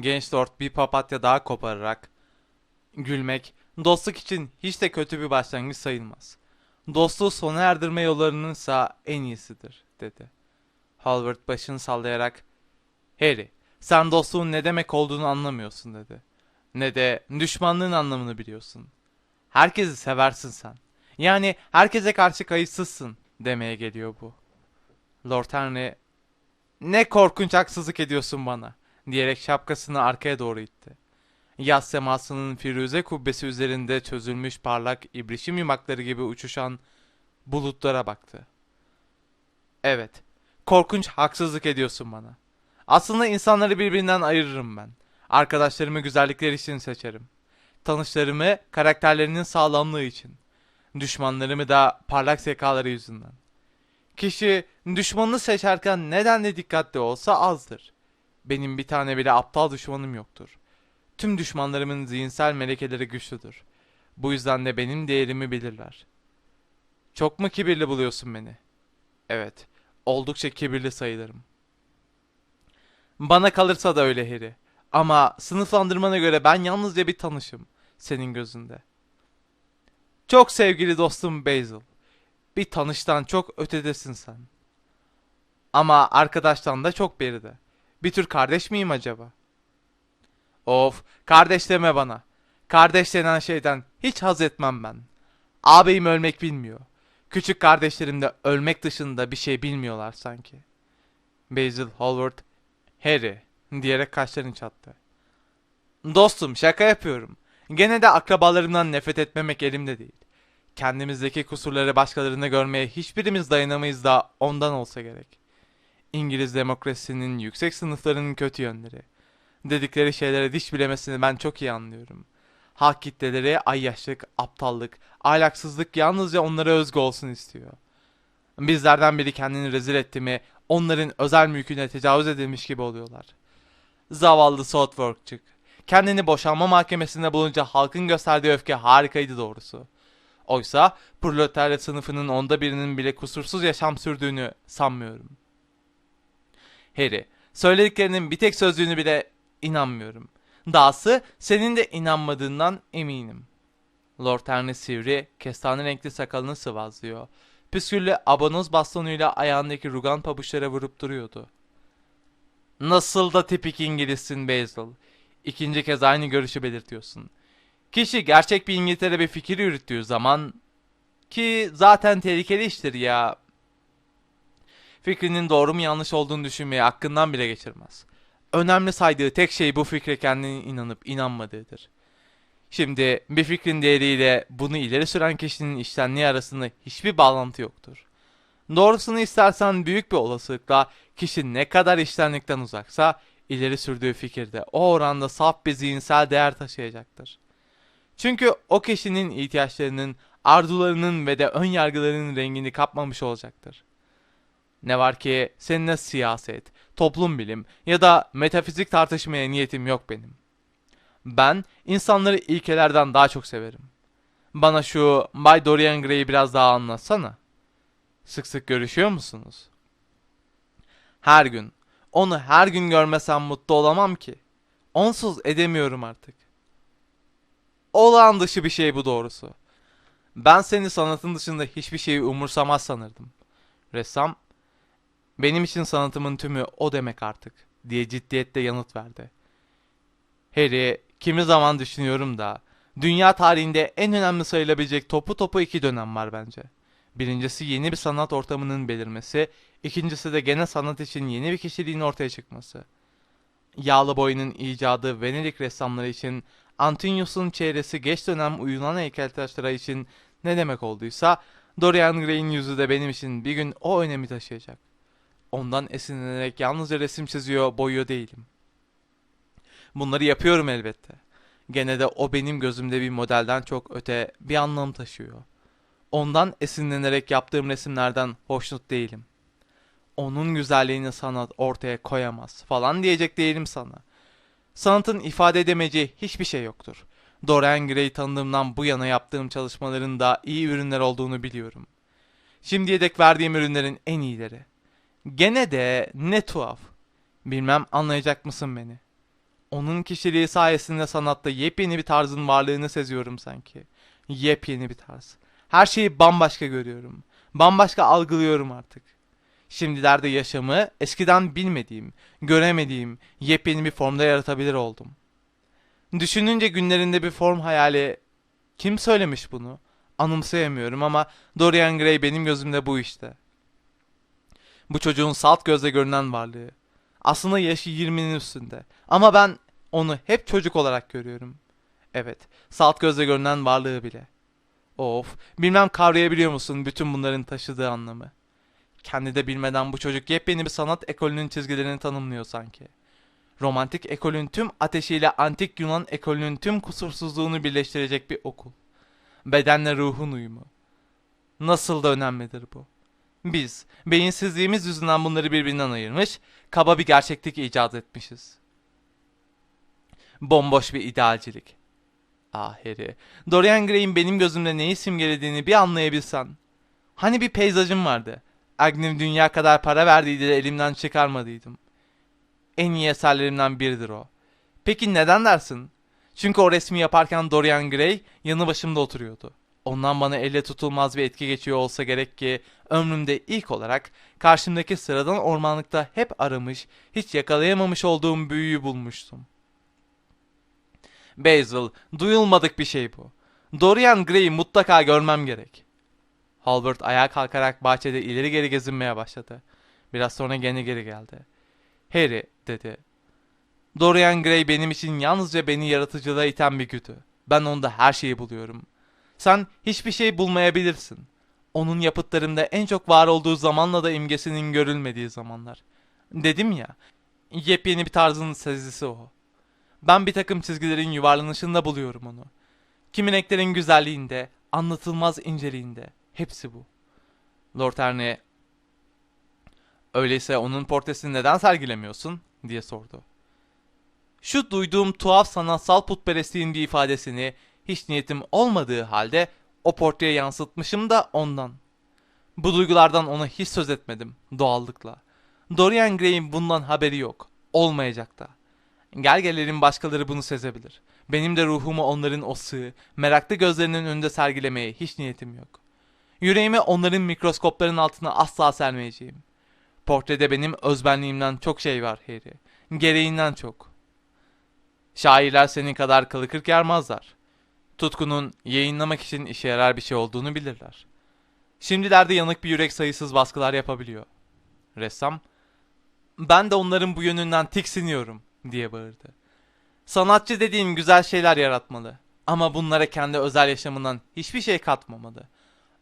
Genç Lord bir papatya daha kopararak gülmek dostluk için hiç de kötü bir başlangıç sayılmaz. Dostluğu sona erdirme yollarınınsa en iyisidir dedi. Halvard başını sallayarak Harry sen dostluğun ne demek olduğunu anlamıyorsun dedi. Ne de düşmanlığın anlamını biliyorsun. Herkesi seversin sen. Yani herkese karşı kayıtsızsın demeye geliyor bu. Lord Henry ne korkunç haksızlık ediyorsun bana diyerek şapkasını arkaya doğru itti. Yaz semasının firuze kubbesi üzerinde çözülmüş parlak ibrişim yumakları gibi uçuşan bulutlara baktı. Evet, korkunç haksızlık ediyorsun bana. Aslında insanları birbirinden ayırırım ben. Arkadaşlarımı güzellikleri için seçerim. Tanışlarımı karakterlerinin sağlamlığı için. Düşmanlarımı da parlak zekaları yüzünden. Kişi düşmanını seçerken nedenle dikkatli olsa azdır. Benim bir tane bile aptal düşmanım yoktur. Tüm düşmanlarımın zihinsel melekeleri güçlüdür. Bu yüzden de benim değerimi bilirler. Çok mu kibirli buluyorsun beni? Evet, oldukça kibirli sayılırım. Bana kalırsa da öyle Harry. Ama sınıflandırmana göre ben yalnızca bir tanışım senin gözünde. Çok sevgili dostum Basil. Bir tanıştan çok ötedesin sen. Ama arkadaştan da çok beride. Bir tür kardeş miyim acaba? Of, kardeş deme bana. Kardeş denen şeyden hiç haz etmem ben. Ağabeyim ölmek bilmiyor. Küçük kardeşlerim de ölmek dışında bir şey bilmiyorlar sanki. Basil Hallward, Harry diyerek kaşlarını çattı. Dostum şaka yapıyorum. Gene de akrabalarımdan nefret etmemek elimde değil. Kendimizdeki kusurları başkalarında görmeye hiçbirimiz dayanamayız da ondan olsa gerek. İngiliz demokrasisinin yüksek sınıflarının kötü yönleri. Dedikleri şeylere diş bilemesini ben çok iyi anlıyorum. Halk kitleleri ayyaşlık, aptallık, ahlaksızlık yalnızca onlara özgü olsun istiyor. Bizlerden biri kendini rezil etti mi onların özel mülküne tecavüz edilmiş gibi oluyorlar. Zavallı Southwark'çık. Kendini boşanma mahkemesinde bulunca halkın gösterdiği öfke harikaydı doğrusu. Oysa proletarya sınıfının onda birinin bile kusursuz yaşam sürdüğünü sanmıyorum. Harry, söylediklerinin bir tek sözlüğünü bile inanmıyorum. Dahası senin de inanmadığından eminim. Lord Henry sivri, kestane renkli sakalını sıvazlıyor. Püsküllü abonoz bastonuyla ayağındaki rugan pabuçlara vurup duruyordu. Nasıl da tipik İngilizsin Basil. İkinci kez aynı görüşü belirtiyorsun. Kişi gerçek bir İngiltere bir fikir yürüttüğü zaman ki zaten tehlikeli iştir ya. Fikrinin doğru mu yanlış olduğunu düşünmeye hakkından bile geçirmez. Önemli saydığı tek şey bu fikre kendinin inanıp inanmadığıdır. Şimdi bir fikrin değeriyle bunu ileri süren kişinin iştenliği arasında hiçbir bağlantı yoktur. Doğrusunu istersen büyük bir olasılıkla kişi ne kadar iştenlikten uzaksa ileri sürdüğü fikirde o oranda saf bir zihinsel değer taşıyacaktır. Çünkü o kişinin ihtiyaçlarının, arzularının ve de ön yargılarının rengini kapmamış olacaktır. Ne var ki seninle siyaset, toplum bilim ya da metafizik tartışmaya niyetim yok benim. Ben insanları ilkelerden daha çok severim. Bana şu Bay Dorian Gray'i biraz daha anlatsana. Sık sık görüşüyor musunuz? Her gün. Onu her gün görmesem mutlu olamam ki. Onsuz edemiyorum artık. Olağan dışı bir şey bu doğrusu. Ben seni sanatın dışında hiçbir şeyi umursamaz sanırdım. Ressam, benim için sanatımın tümü o demek artık, diye ciddiyetle yanıt verdi. Harry, kimi zaman düşünüyorum da, dünya tarihinde en önemli sayılabilecek topu topu iki dönem var bence. Birincisi yeni bir sanat ortamının belirmesi, ikincisi de gene sanat için yeni bir kişiliğin ortaya çıkması. Yağlı boyunun icadı Venedik ressamları için, Antonius'un çehresi geç dönem Yunan heykeltıraşları için ne demek olduysa, Dorian Gray'in yüzü de benim için bir gün o önemi taşıyacak. Ondan esinlenerek yalnızca resim çiziyor, boyuyor değilim. Bunları yapıyorum elbette. Gene de o benim gözümde bir modelden çok öte bir anlam taşıyor. Ondan esinlenerek yaptığım resimlerden hoşnut değilim. Onun güzelliğini sanat ortaya koyamaz falan diyecek değilim sana. Sanatın ifade edemeyeceği hiçbir şey yoktur. Dorian Gray'i tanıdığımdan bu yana yaptığım çalışmaların da iyi ürünler olduğunu biliyorum. Şimdiye dek verdiğim ürünlerin en iyileri. Gene de ne tuhaf. Bilmem anlayacak mısın beni? Onun kişiliği sayesinde sanatta yepyeni bir tarzın varlığını seziyorum sanki. Yepyeni bir tarz. Her şeyi bambaşka görüyorum. Bambaşka algılıyorum artık. Şimdilerde yaşamı eskiden bilmediğim, göremediğim yepyeni bir formda yaratabilir oldum. Düşününce günlerinde bir form hayali kim söylemiş bunu? Anımsayamıyorum ama Dorian Gray benim gözümde bu işte. Bu çocuğun salt gözle görünen varlığı. Aslında yaşı 20'nin üstünde. Ama ben onu hep çocuk olarak görüyorum. Evet, salt gözle görünen varlığı bile. Of, bilmem kavrayabiliyor musun bütün bunların taşıdığı anlamı. Kendi de bilmeden bu çocuk yepyeni bir sanat ekolünün çizgilerini tanımlıyor sanki. Romantik ekolün tüm ateşiyle antik Yunan ekolünün tüm kusursuzluğunu birleştirecek bir okul. Bedenle ruhun uyumu. Nasıl da önemlidir bu. Biz, beyinsizliğimiz yüzünden bunları birbirinden ayırmış, kaba bir gerçeklik icat etmişiz. Bomboş bir idealcilik. Ah Harry, Dorian Gray'in benim gözümde neyi simgelediğini bir anlayabilsen. Hani bir peyzajım vardı. Agnew dünya kadar para verdiydi de elimden çıkarmadıydım. En iyi eserlerimden biridir o. Peki neden dersin? Çünkü o resmi yaparken Dorian Gray yanı başımda oturuyordu. Ondan bana elle tutulmaz bir etki geçiyor olsa gerek ki ömrümde ilk olarak karşımdaki sıradan ormanlıkta hep aramış, hiç yakalayamamış olduğum büyüyü bulmuştum. Basil, duyulmadık bir şey bu. Dorian Gray'i mutlaka görmem gerek. Halbert ayağa kalkarak bahçede ileri geri gezinmeye başladı. Biraz sonra gene geri geldi. Harry, dedi. Dorian Gray benim için yalnızca beni yaratıcılığa iten bir güdü. Ben onda her şeyi buluyorum. Sen hiçbir şey bulmayabilirsin. Onun yapıtlarımda en çok var olduğu zamanla da imgesinin görülmediği zamanlar. Dedim ya, yepyeni bir tarzın sezisi o. Ben bir takım çizgilerin yuvarlanışında buluyorum onu. Kimi renklerin güzelliğinde, anlatılmaz inceliğinde. Hepsi bu. Lord Erne, öyleyse onun portresini neden sergilemiyorsun? diye sordu. Şu duyduğum tuhaf sanatsal putperestliğin bir ifadesini hiç niyetim olmadığı halde o portreye yansıtmışım da ondan. Bu duygulardan ona hiç söz etmedim doğallıkla. Dorian Gray'in bundan haberi yok. Olmayacak da. Gel başkaları bunu sezebilir. Benim de ruhumu onların o sığ, meraklı gözlerinin önünde sergilemeye hiç niyetim yok. Yüreğimi onların mikroskopların altına asla sermeyeceğim. Portrede benim özbenliğimden çok şey var Harry. Gereğinden çok. Şairler senin kadar kılı kırk yarmazlar. Tutkunun yayınlamak için işe yarar bir şey olduğunu bilirler. Şimdilerde yanık bir yürek sayısız baskılar yapabiliyor. Ressam, ben de onların bu yönünden tiksiniyorum diye bağırdı. Sanatçı dediğim güzel şeyler yaratmalı. Ama bunlara kendi özel yaşamından hiçbir şey katmamalı.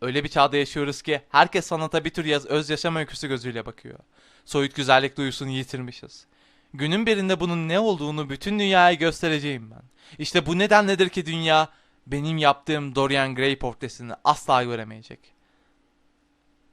Öyle bir çağda yaşıyoruz ki herkes sanata bir tür yaz öz yaşam öyküsü gözüyle bakıyor. Soyut güzellik duyusunu yitirmişiz. Günün birinde bunun ne olduğunu bütün dünyaya göstereceğim ben. İşte bu nedenledir ki dünya benim yaptığım Dorian Gray portresini asla göremeyecek.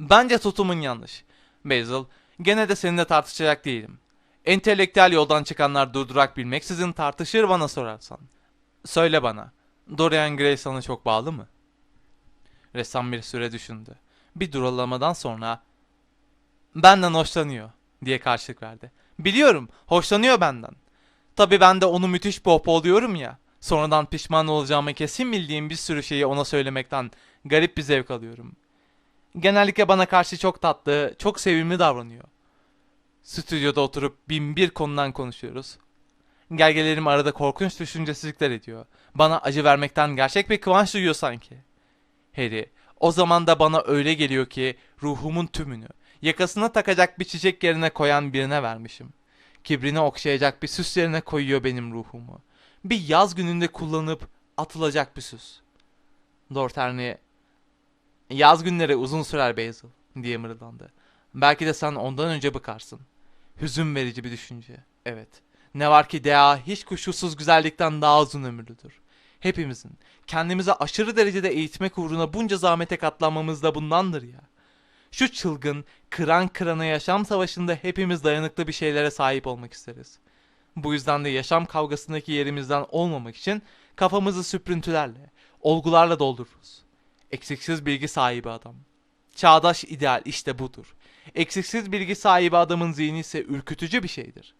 Bence tutumun yanlış. Basil, gene de seninle tartışacak değilim. Entelektüel yoldan çıkanlar durdurak bilmeksizin tartışır bana sorarsan. Söyle bana, Dorian Gray sana çok bağlı mı? Ressam bir süre düşündü. Bir duralamadan sonra benden hoşlanıyor diye karşılık verdi. Biliyorum, hoşlanıyor benden. Tabi ben de onu müthiş pohpohluyorum ya. Sonradan pişman olacağımı kesin bildiğim bir sürü şeyi ona söylemekten garip bir zevk alıyorum. Genellikle bana karşı çok tatlı, çok sevimli davranıyor. Stüdyoda oturup bin bir konudan konuşuyoruz. Gelgelerim arada korkunç düşüncesizlikler ediyor. Bana acı vermekten gerçek bir kıvanç duyuyor sanki. Harry, o zaman da bana öyle geliyor ki ruhumun tümünü, yakasına takacak bir çiçek yerine koyan birine vermişim. Kibrini okşayacak bir süs yerine koyuyor benim ruhumu. Bir yaz gününde kullanıp atılacak bir süs. Henry, yaz günleri uzun sürer Basil, diye mırıldandı. Belki de sen ondan önce bıkarsın. Hüzün verici bir düşünce. Evet. Ne var ki Dea hiç kuşkusuz güzellikten daha uzun ömürlüdür. Hepimizin kendimizi aşırı derecede eğitmek uğruna bunca zahmete katlanmamız da bundandır ya. Şu çılgın, kıran kırana yaşam savaşında hepimiz dayanıklı bir şeylere sahip olmak isteriz. Bu yüzden de yaşam kavgasındaki yerimizden olmamak için kafamızı süprüntülerle, olgularla doldururuz. Eksiksiz bilgi sahibi adam. Çağdaş ideal işte budur. Eksiksiz bilgi sahibi adamın zihni ise ürkütücü bir şeydir.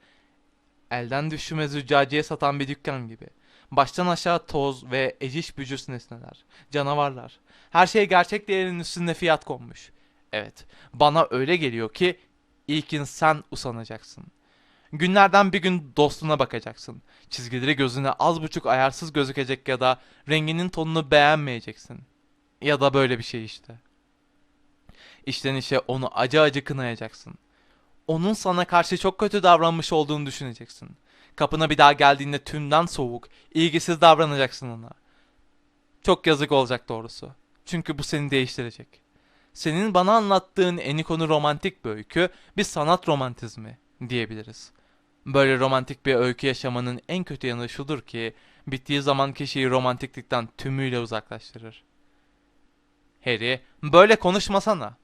Elden düşüme züccaciye satan bir dükkan gibi. Baştan aşağı toz ve eciş bücüs nesneler, canavarlar. Her şey gerçek değerinin üstünde fiyat konmuş. Evet, bana öyle geliyor ki ilkin sen usanacaksın. Günlerden bir gün dostuna bakacaksın. Çizgileri gözüne az buçuk ayarsız gözükecek ya da renginin tonunu beğenmeyeceksin. Ya da böyle bir şey işte. İşten işe onu acı acı kınayacaksın. Onun sana karşı çok kötü davranmış olduğunu düşüneceksin. Kapına bir daha geldiğinde tümden soğuk, ilgisiz davranacaksın ona. Çok yazık olacak doğrusu. Çünkü bu seni değiştirecek. Senin bana anlattığın Enikon'u romantik bir öykü, bir sanat romantizmi diyebiliriz. Böyle romantik bir öykü yaşamanın en kötü yanı şudur ki, bittiği zaman kişiyi romantiklikten tümüyle uzaklaştırır. Harry, böyle konuşmasana.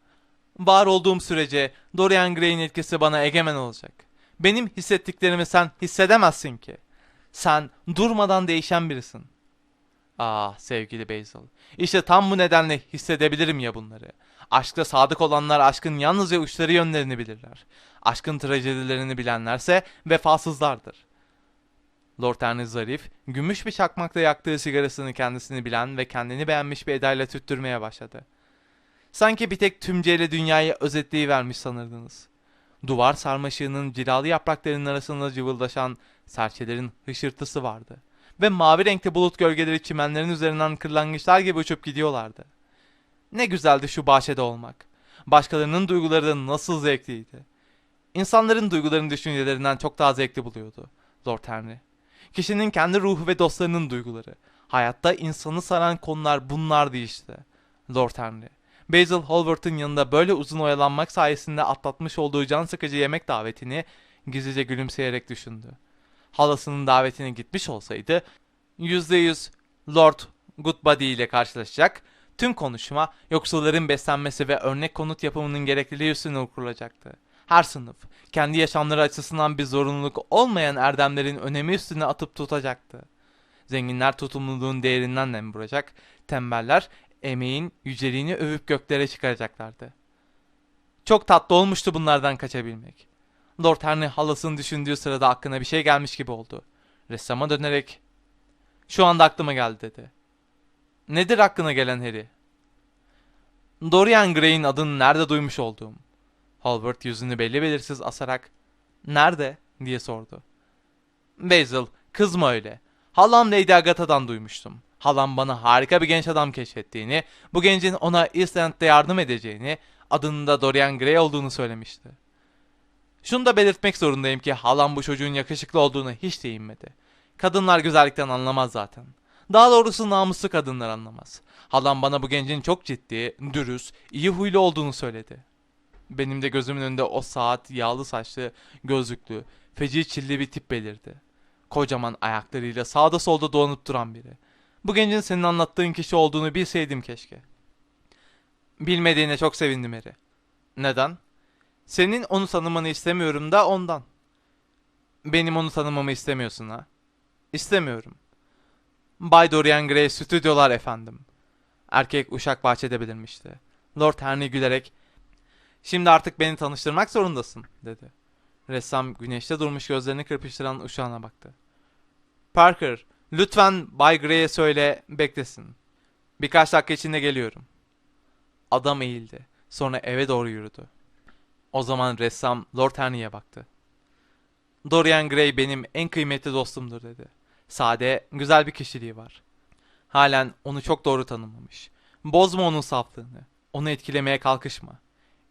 Var olduğum sürece Dorian Gray'in etkisi bana egemen olacak. Benim hissettiklerimi sen hissedemezsin ki. Sen durmadan değişen birisin. Ah sevgili Basil. İşte tam bu nedenle hissedebilirim ya bunları. Aşkta sadık olanlar aşkın yalnızca uçları yönlerini bilirler. Aşkın trajedilerini bilenlerse vefasızlardır. Lord Henry zarif, gümüş bir çakmakla yaktığı sigarasını kendisini bilen ve kendini beğenmiş bir edayla tüttürmeye başladı. Sanki bir tek tümceyle dünyayı özetleyivermiş sanırdınız. Duvar sarmaşığının cilalı yapraklarının arasında cıvıldaşan serçelerin hışırtısı vardı. Ve mavi renkli bulut gölgeleri çimenlerin üzerinden kırlangıçlar gibi uçup gidiyorlardı. Ne güzeldi şu bahçede olmak. Başkalarının duyguları da nasıl zevkliydi. İnsanların duygularını düşüncelerinden çok daha zevkli buluyordu Lord Henry. Kişinin kendi ruhu ve dostlarının duyguları. Hayatta insanı saran konular bunlardı işte. Lord Henry. Basil Hallward'ın yanında böyle uzun oyalanmak sayesinde atlatmış olduğu can sıkıcı yemek davetini gizlice gülümseyerek düşündü. Halasının davetine gitmiş olsaydı %100 Lord Goodbody ile karşılaşacak, tüm konuşma yoksulların beslenmesi ve örnek konut yapımının gerekliliği üstüne kurulacaktı. Her sınıf, kendi yaşamları açısından bir zorunluluk olmayan erdemlerin önemi üstüne atıp tutacaktı. Zenginler tutumluluğun değerinden nem vuracak, tembeller emeğin yüceliğini övüp göklere çıkaracaklardı. Çok tatlı olmuştu bunlardan kaçabilmek. Lord Henry halasını düşündüğü sırada aklına bir şey gelmiş gibi oldu. Ressama dönerek şu anda aklıma geldi dedi. Nedir aklına gelen Harry? Dorian Gray'in adını nerede duymuş olduğum. Hallward yüzünü belli belirsiz asarak nerede diye sordu. Basil kızma öyle. Halam Lady Agatha'dan duymuştum. Halam bana harika bir genç adam keşfettiğini, bu gencin ona East End'de yardım edeceğini, adının da Dorian Gray olduğunu söylemişti. Şunu da belirtmek zorundayım ki halam bu çocuğun yakışıklı olduğunu hiç değinmedi. Kadınlar güzellikten anlamaz zaten. Daha doğrusu namuslu kadınlar anlamaz. Halam bana bu gencin çok ciddi, dürüst, iyi huylu olduğunu söyledi. Benim de gözümün önünde o saat, yağlı saçlı, gözlüklü, feci çilli bir tip belirdi. Kocaman ayaklarıyla sağda solda dolanıp duran biri. Bu gencin senin anlattığın kişi olduğunu bilseydim keşke. Bilmediğine çok sevindim Eri. Neden? Senin onu tanımanı istemiyorum da ondan. Benim onu tanımamı istemiyorsun ha? İstemiyorum. Bay Dorian Gray stüdyolar efendim. Erkek uşak bahçede belirmişti. Lord Henry gülerek Şimdi artık beni tanıştırmak zorundasın dedi. Ressam güneşte durmuş gözlerini kırpıştıran uşağına baktı. Parker, lütfen Bay Gray'e söyle beklesin. Birkaç dakika içinde geliyorum. Adam eğildi. Sonra eve doğru yürüdü. O zaman ressam Lord Henry'e baktı. Dorian Gray benim en kıymetli dostumdur dedi. Sade, güzel bir kişiliği var. Halen onu çok doğru tanımlamış. Bozma onun saflığını. Onu etkilemeye kalkışma.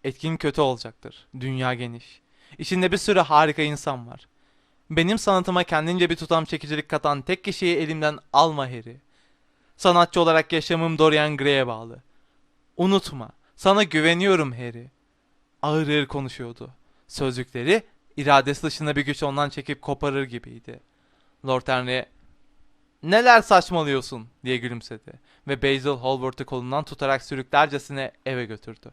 Etkin kötü olacaktır. Dünya geniş. İçinde bir sürü harika insan var. Benim sanatıma kendince bir tutam çekicilik katan tek kişiyi elimden alma Harry. Sanatçı olarak yaşamım Dorian Gray'e bağlı. Unutma, sana güveniyorum Harry. Ağır ağır konuşuyordu. Sözcükleri iradesi dışında bir güç ondan çekip koparır gibiydi. Lord Henry neler saçmalıyorsun diye gülümsedi ve Basil Hallward'ı kolundan tutarak sürüklercesine eve götürdü.